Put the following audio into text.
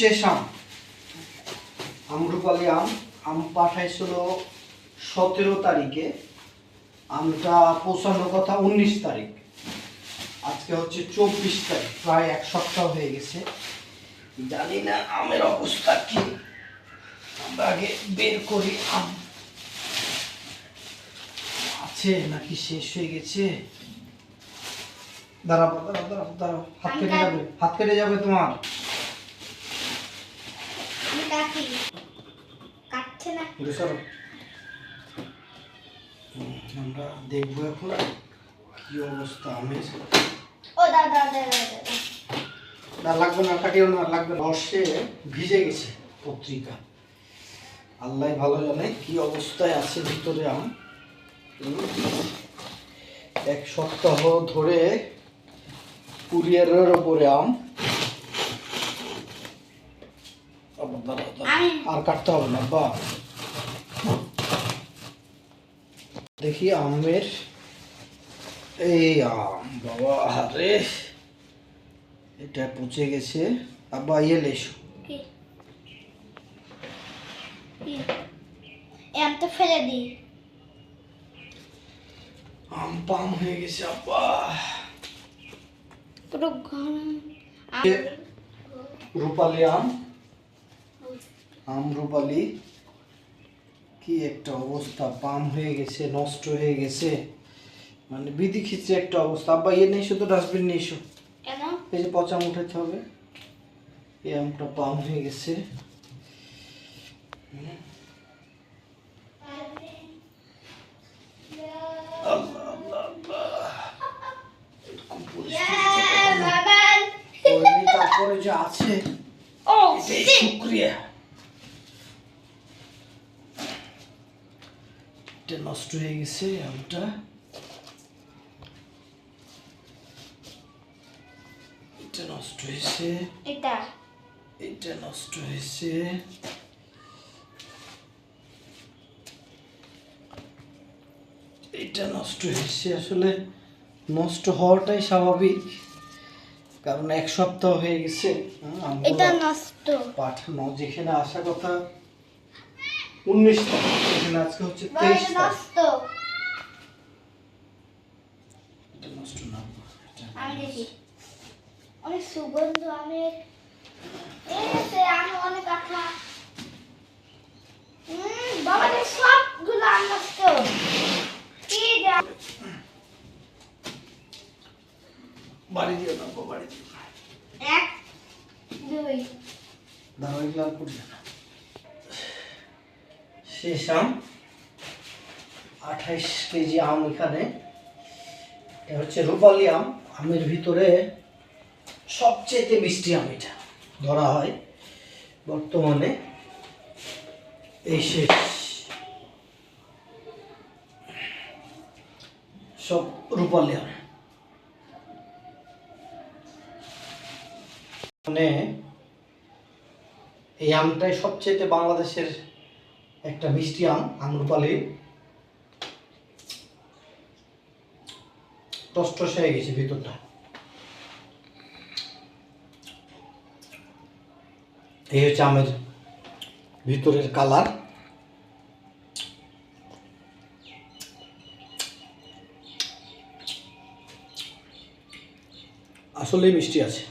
শেষ আম আমরুপালি আম আম পাঠাইছিল সতেরো তারিখে। আমটা পৌঁছানোর কথা উনিশ তারিখ। আজকে হচ্ছে চব্বিশ তারিখ প্রায় এক সপ্তাহ হয়ে গেছে। জানি না আমের অবস্থা কি। আমরা আগে বের করি আম। আছে নাকি শেষ হয়ে গেছে? দাঁড়াবো দাঁড়াও দাঁড়াও দাঁড়াও হাত কেটে যাবে হাত কেটে যাবে তোমার। কাটি কাটছে না। আমরা দেখব এখন কি অবস্থা আমের। ও দাদা দাদা না লাগবে না কাটিও না লাগবে বর্ষে ভিজে গেছে পত্রিকা। আল্লাহ ভালো জানে কি অবস্থায় আছে ভিতরে আম। এক সপ্তাহ ধরে কুরিয়ারের ওপরে আম আবার দাঁড়াও, দাঁড়াও। আমি আর কাটতে হবে না বা দেখি আমের এই আম বাবা আরে এটা পচে গেছে। আব্বা ইয়ে লেসো কি? কি? এম তো ফেলে দিই আম পাম হয়ে গেছে আব্বা। পুরো ঘন রূপালি আম। আম রূপালি কি একটা অবস্থা পাম হয়ে গেছে নষ্ট হয়ে গেছে। মানে বিধি খিচে একটা অবস্থা। আব্বা ইয়ে নেই শুধু ডাস্টবিন নিয়ে এসো। কেন? এই যে পচা উঠাতে হবে। এই আমটা পাম হয়ে গেছে। তারপরে যে আছে শুক্রিয়া। এটা নষ্ট হয়ে গেছে আমটা এটা নষ্ট হয়েছে এটা এটা নষ্ট হয়েছে এটা নষ্ট হয়েছে আসলে নষ্ট হওয়াটাই স্বাভাবিক। কারণ এক সপ্তাহ হয়ে গেছে এটা নষ্ট। পাঠানো যেখানে আসা কথা উনিশ তারিখ আজকে হচ্ছে বাবা, তেইশ তারিখ নষ্ট। এটা নষ্ট না এটা আমি দেখি। অনেক সুগন্ধ আমের। আমি অনেক বাবা সবগুলো নষ্ট। কি বাড়ি দিও না বাড়ি দিও এক দুই। দাঁড়াই লাল করে শেষ আম আঠাইশ কেজি আম এখানে। এটা হচ্ছে রূপালি আম। আমের ভিতরে সবচেয়ে মিষ্টি আম এটা, ধরা হয় বর্তমানে এই শেষ। সব রূপালি আম। মানে এই আমটাই সবচেয়ে বাংলাদেশের একটা মিষ্টি আম আম্রপালি টসটস হয়ে গেছে ভিতরটা। এই হচ্ছে আমের ভিতরের কালার। আসলেই মিষ্টি আছে।